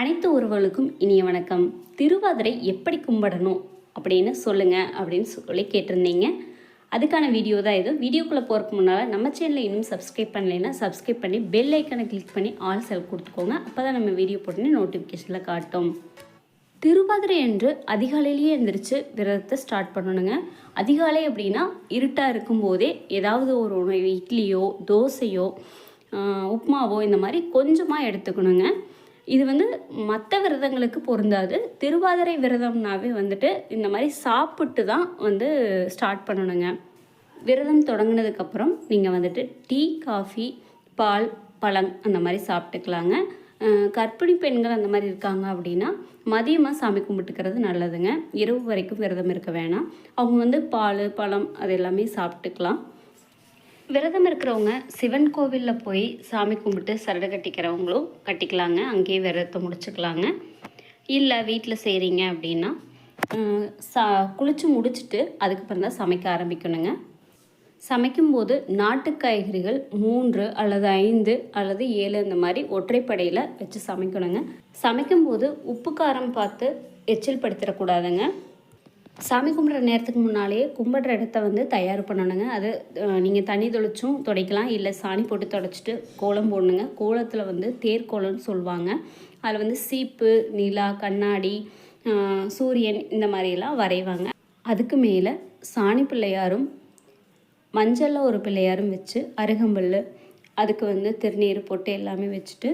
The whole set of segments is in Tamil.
அனைத்து உறவுகளுக்கும் இனிய வணக்கம். திருவாதிரை எப்படி கும்பிடணும் அப்படின்னு சொல்லுங்கள் அப்படின்னு சொல்லி கேட்டிருந்தீங்க. அதுக்கான வீடியோ தான் இது. வீடியோக்குள்ளே போகிறதுக்கு முன்னால் நம்ம சேனலில் இன்னும் சப்ஸ்கிரைப் பண்ணலைன்னா சப்ஸ்கிரைப் பண்ணி பெல் ஐக்கனை கிளிக் பண்ணி ஆல் செல் கொடுத்துக்கோங்க. அப்போ தான் நம்ம வீடியோ போட்டோன்னே நோட்டிஃபிகேஷனில் காட்டும். திருவாதிரை என்று அதிகாலையிலேயே எழுந்திரிச்சு விரதத்தை ஸ்டார்ட் பண்ணணுங்க. அதிகாலை அப்படின்னா இருட்டாக இருக்கும்போதே ஏதாவது ஒரு உணவு இட்லியோ தோசையோ உப்மாவோ இந்த மாதிரி கொஞ்சமாக எடுத்துக்கணுங்க. இது வந்து மற்ற விரதங்களுக்கு பொருந்தாது. திருவாதிரை விரதம்னாவே வந்துட்டு இந்த மாதிரி சாப்பிட்டு தான் வந்து ஸ்டார்ட் பண்ணணுங்க. விரதம் தொடங்கினதுக்கப்புறம் நீங்கள் வந்துட்டு டீ காஃபி பால் பழம் அந்த மாதிரி சாப்பிட்டுக்கலாங்க. கர்ப்பிணி பெண்கள் அந்த மாதிரி இருக்காங்க அப்படின்னா மதியமாக சாமி கும்பிட்டுக்கிறது நல்லதுங்க. இரவு வரைக்கும் விரதம் இருக்க வேணாம். அவங்க வந்து பால் பழம் அது எல்லாமே சாப்பிட்டுக்கலாம். விரதம் இருக்கிறவங்க சிவன் கோவிலில் போய் சாமி கும்பிட்டு சரடு கட்டிக்கிறவங்களும் கட்டிக்கலாங்க. அங்கேயே விரதத்தை முடிச்சுக்கலாங்க. இல்லை வீட்டில் செய்கிறீங்க அப்படின்னா சா குளித்து முடிச்சுட்டு அதுக்கப்புறம் தான் சமைக்க ஆரம்பிக்கணுங்க. சமைக்கும்போது நாட்டு காய்கறிகள் மூன்று அல்லது ஐந்து அல்லது ஏழு இந்த மாதிரி ஒற்றைப்படையில் வச்சு சமைக்கணுங்க. சமைக்கும்போது உப்பு காரம் பார்த்து எச்சில் படுத்திடக்கூடாதுங்க. சாமி கும்பிட்ற நேரத்துக்கு முன்னாலே கும்பிட்ற இடத்த வந்து தயார் பண்ணணுங்க. அது நீங்கள் தண்ணி தொளிச்சும் துடைக்கலாம். இல்லை சாணி போட்டு துடைச்சிட்டு கோலம் போடணுங்க. கோலத்தில் வந்து தேர்கோலம்னு சொல்லுவாங்க. அதில் வந்து சீப்பு நிலா கண்ணாடி சூரியன் இந்த மாதிரியெல்லாம் வரைவாங்க. அதுக்கு மேலே சாணி பிள்ளையாரும் மஞ்சளில் ஒரு பிள்ளையாரும் வச்சு அருகம்புல் அதுக்கு வந்து திருநீர் போட்டு எல்லாமே வச்சுட்டு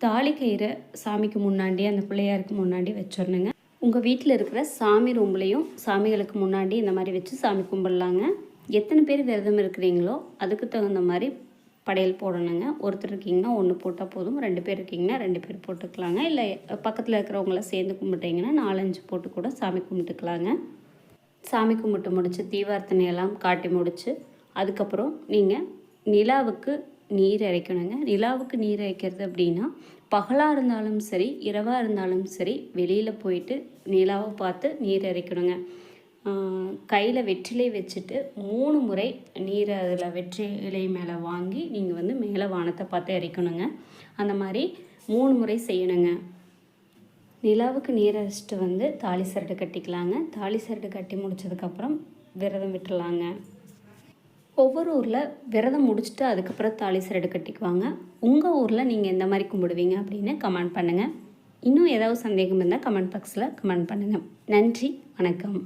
தாலி கயிறை சாமிக்கு முன்னாடி அந்த பிள்ளையாருக்கு முன்னாடி வச்சிடணுங்க. உங்கள் வீட்டில் இருக்கிற சாமி ரூம்லேயும் சாமிகளுக்கு முன்னாடி இந்த மாதிரி வச்சு சாமி கும்பிடலாங்க. எத்தனை பேர் விரதம் இருக்கிறீங்களோ அதுக்கு தகுந்த மாதிரி படையல் போடணுங்க. ஒருத்தர் இருக்கீங்கன்னா ஒன்று போட்டால் போதும் ரெண்டு பேர் இருக்கீங்கன்னா ரெண்டு பேர் போட்டுக்கலாங்க. இல்லை பக்கத்தில் இருக்கிறவங்கள சேர்ந்து கும்பிட்டீங்கன்னா நாலஞ்சு போட்டு கூட சாமி கும்பிட்டுக்கலாங்க. சாமி கும்பிட்டு முடித்து தீவார்த்தனை எல்லாம் காட்டி முடித்து அதுக்கப்புறம் நீங்கள் நிலாவுக்கு நீர் இறைக்கணுங்க நிலாவுக்கு நீர் இறைக்கிறது அப்படின்னா பகலாக இருந்தாலும் சரி இரவாக இருந்தாலும் சரி வெளியில் போயிட்டு நிலாவை பார்த்து நீர் இறைக்கணுங்க கையில் வெற்றிலை வச்சுட்டு மூணு முறை நீர் அதில் வெற்றிலை மேலே வாங்கி நீங்கள் வந்து மேலே வானத்தை பார்த்து இறைக்கணுங்க அந்த மாதிரி மூணு முறை செய்யணுங்க. நிலாவுக்கு நீர் அரைச்சிட்டு வந்து தாலி சரடு கட்டிக்கலாங்க. தாலி சரடு கட்டி முடிச்சதுக்கப்புறம் விரதம் விட்டுறலாங்க. ஒவ்வொரு ஊரில் விரதம் முடிச்சுட்டு அதுக்கப்புறம் தாலி சரடு கட்டிக்குவாங்க. உங்கள் ஊரில் நீங்கள் எந்த மாதிரி கும்பிடுவீங்க அப்படின்னு கமெண்ட் பண்ணுங்கள் இன்னும் ஏதாவது சந்தேகம் இருந்தால் கமெண்ட் பாக்ஸில் கமெண்ட் பண்ணுங்கள் நன்றி வணக்கம்.